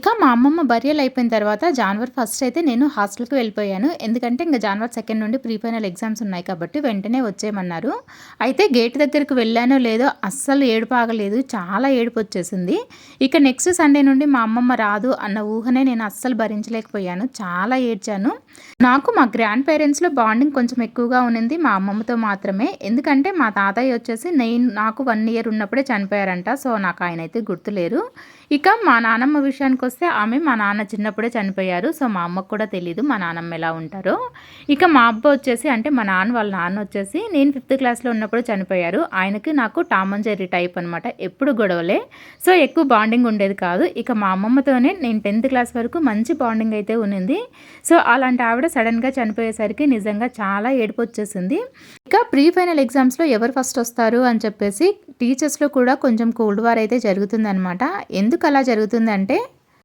ఇక మా అమ్మమ్మ భర్యలు అయిపోయిన తర్వాత జాన్వరి ఫస్ట్ అయితే నేను హాస్టల్కి వెళ్ళిపోయాను. ఎందుకంటే ఇంకా జాన్వరి సెకండ్ నుండి ప్రీ ఫైనల్ ఎగ్జామ్స్ ఉన్నాయి కాబట్టి వెంటనే వచ్చేయమన్నారు. అయితే గేట్ దగ్గరికి వెళ్ళానో లేదో అస్సలు ఏడుపు ఆగలేదు. చాలా ఏడుపు వచ్చేసింది. ఇక నెక్స్ట్ సండే నుండి మా అమ్మమ్మ రాదు అన్న ఊహనే నేను అస్సలు భరించలేకపోయాను. చాలా ఏడ్చాను. నాకు మా గ్రాండ్ పేరెంట్స్లో బాండింగ్ కొంచెం ఎక్కువగా ఉన్నింది మా అమ్మమ్మతో మాత్రమే. ఎందుకంటే మా తాతయ్య వచ్చేసి నేను నాకు వన్ ఇయర్ ఉన్నప్పుడే చనిపోయారంట. సో నాకు ఆయన అయితే గుర్తులేరు. ఇక మా నానమ్మ విషయానికి వస్తే ఆమె మా నాన్న చిన్నప్పుడే చనిపోయారు. సో మా అమ్మకు కూడా తెలియదు మా నాన్నమ్మ ఎలా ఉంటారో. ఇక మా అబ్బ వచ్చేసి అంటే మా నాన్న వాళ్ళ నాన్న వచ్చేసి నేను ఫిఫ్త్ క్లాస్లో ఉన్నప్పుడు చనిపోయారు. ఆయనకి నాకు టామన్ జెర్రీ టైప్ అనమాట ఎప్పుడు గొడవలే. సో ఎక్కువ బాండింగ్ ఉండేది కాదు. ఇక మా అమ్మమ్మతోనే నేను టెన్త్ క్లాస్ వరకు మంచి బాండింగ్ అయితే ఉన్నింది. సో అలాంటి ఆవిడ సడన్గా చనిపోయేసరికి నిజంగా చాలా ఏడుపు వచ్చేసింది. ఇక ప్రీ ఫైనల్ ఎగ్జామ్స్లో ఎవరు ఫస్ట్ వస్తారు అని చెప్పేసి టీచర్స్లో కూడా కొంచెం కోల్డ్ వార్ అయితే జరుగుతుందనమాట ఎందుకు అలా జరుగుతుందంటే